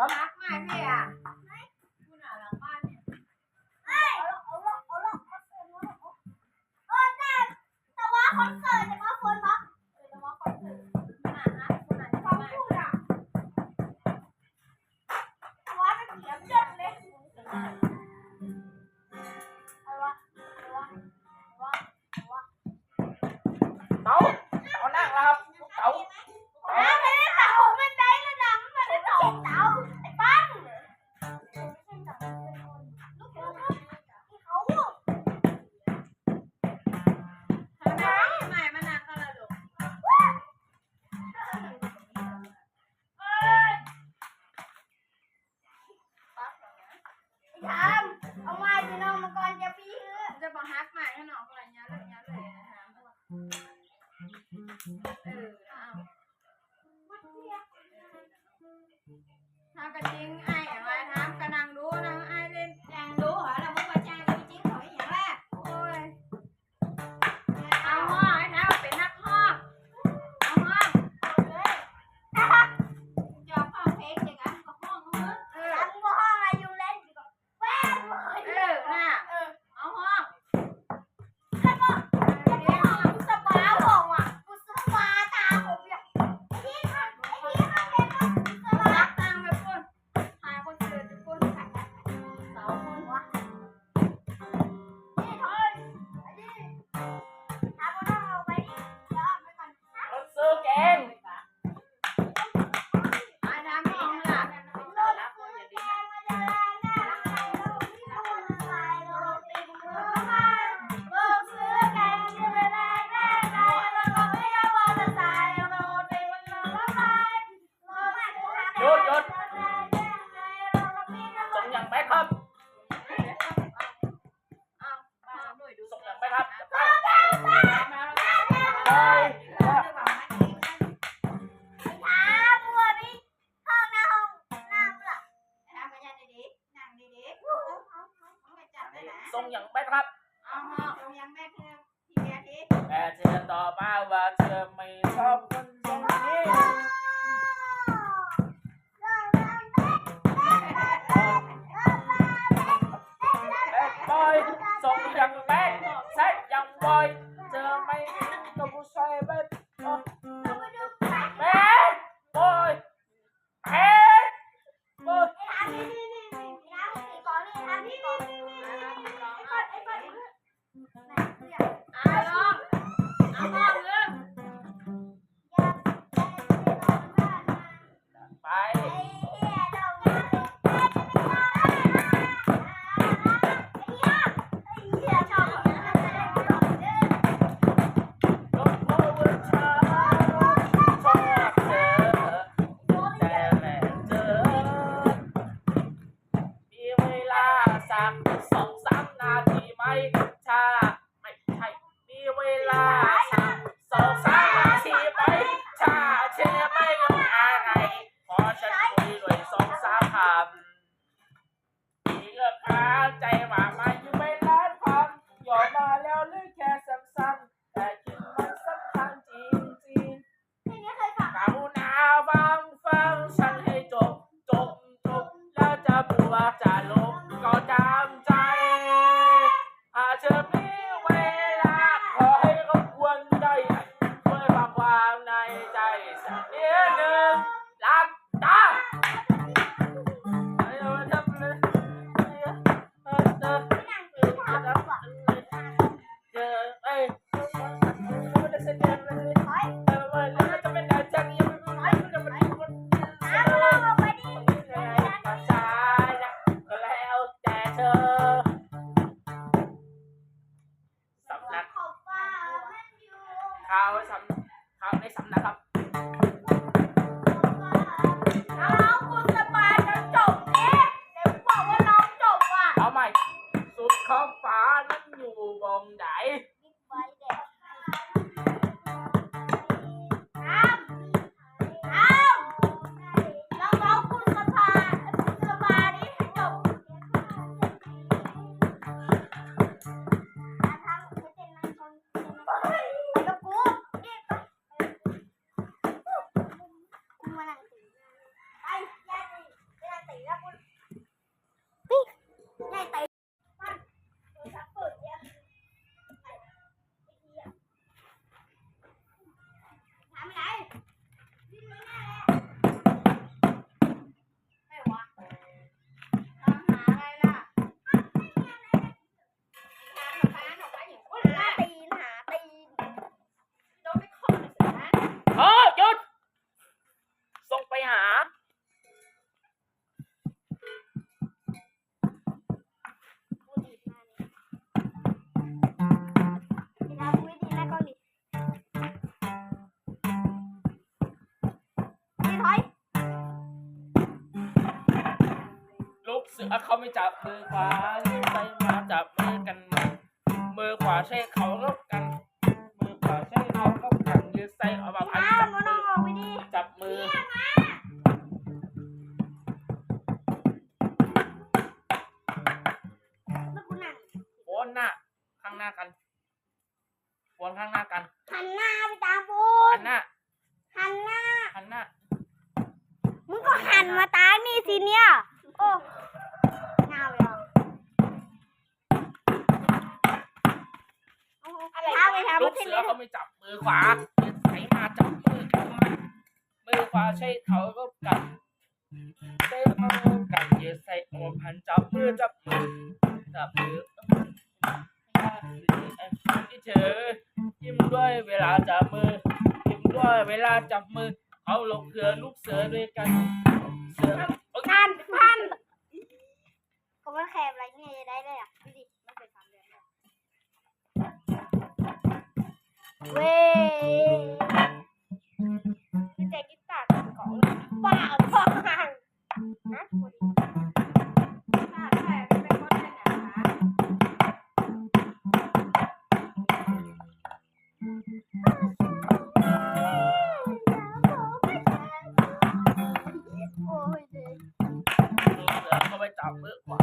ครับกมากพี่อะคุณอะหลังบ้านเนี่ยเอาละเอาละเอาละคอนเสิร์ตเอาละโอ้แต่แต่ว่าคอนเสิร์ต สือเขาไม่จับมือขวาใส่มาจับมือกันมามือขวาใช้เขาลบกัน มือขวาใช้เขาลบกันยืดใส่เอาแบบอันอ้าจัวบมันมืต้อองออกไปดิจับมือแล้วกูนั่งโอนหน้าข้างหน้ากันโอนข้างหน้ากันหันหน้าไปตามปูหันนหน้าหันหน้าหันหน้ามึงก็หันมาตางนี่สิเนี่ย โอ้หน้าไปหรอ อะไรท้าไปทำลูมากที่เสือนี่เขาไม่จับมือขวายืดใส่มาจับมือกันมามือขวาใช้เขาลบกันใช้เขาลบกันยืดใส่โอบหันจับมือจับมือจับมือที่เธอยิ้มด้วยเวลาจับมือยิ้มด้วยเวลาจับมือเขาลงเรือลูกเสือด้วยกันเสือเอ้ยพันพันก็มันแคบอะไรเงี้ยจะได้เลยอะดูดิมันเป็นสามเดื เว้ยพี่เจกิตาร์กับของบ้าพ่อห่างนะถ้าใครเป็นคนเป็นนะคะโอ้ยเด็กลูกเสือเขาไปจับมือขวา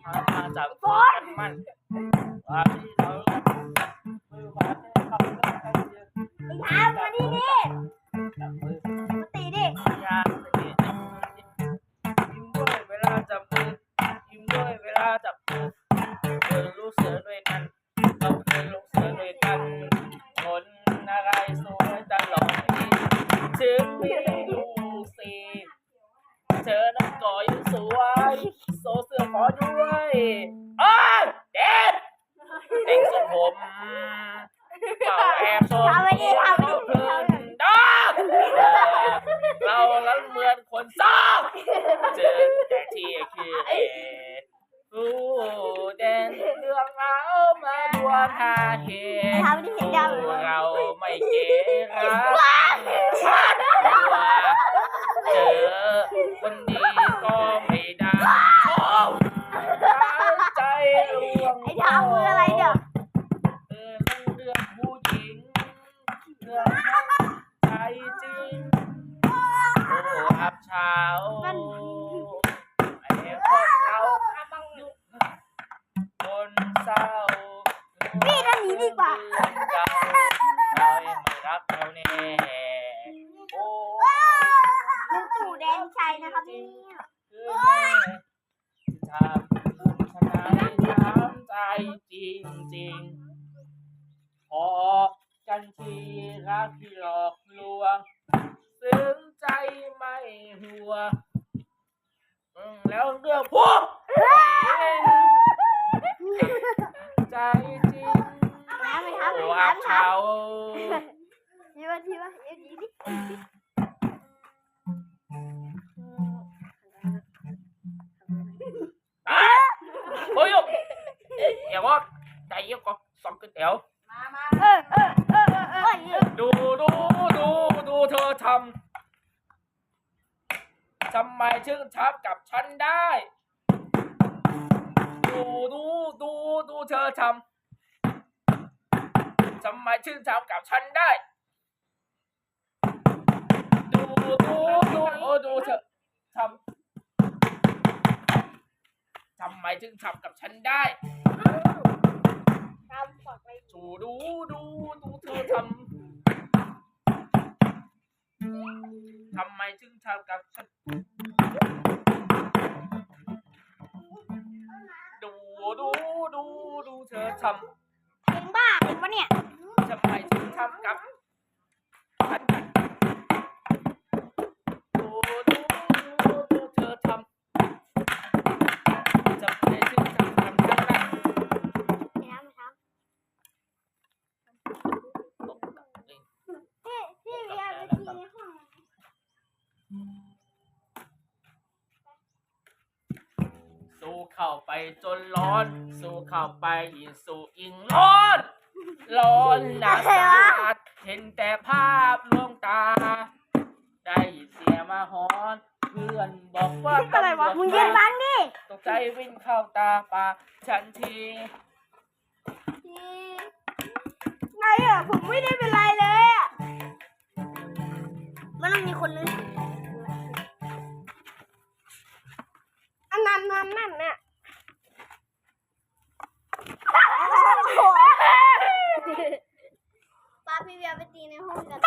เขามาจับมือกัน เป่าแอบชมทำไปดิทำไปเขาดิเพลินดอกเรานั้นเหมือนคนเศร้าเจอแต่ที่คือเอผู้เด่นเรื่องเรามาดวงหาเหตุทำดิเสียงดังเราไม่เกรักเจอคนดีก็ไม่ พี่ก็หนีดีกว่าเราไม่รักเราแน่โอ้ลุงตู่แดนชัยนะครับเนี่ย คือแม่ทำชนะน้ำใจจริงจริงๆพอกันทีรักที่หลอก ย่าว่าใจเย็นก่อนสองก๋วยเตี๋ยว มามาเออเออเออเออเออดูดูดูดูเธอทำทำไมชื่นชับกับฉันได้ ดูดูดูดูเธอทำทำไมชื่นชับกับฉันได้ ดูดูดูโอ้ดูเธอทำทำไมถึงทำกับฉันได้ ทำปอดไปดูดูดูดูเธอทำทำไมถึงทำกับฉันดูดูดูดูเธอทเพลงบ้าเห็นปะเนี่ย เรียนไปทีห้องสู้เข้าไปจนร้อน สู้เข้าไปยิ่งสู้ยิ่งร้อน ร้อนหนักสาหัสเห็นแต่ภาพลวงตา ได้ยินเสียงมาหอนพื่อนบอกว่าอะไรวะตำรจมึงยืนฟังดิตกใจวิ่งเข้าตาปาฉันทีไงอะผมไม่ได้เป็นไรเลยอะ มันต้องมีคนนึงอันนั้นนั่นนั่นเนี่ยป้าพี่เบียไปตีในห้องกัน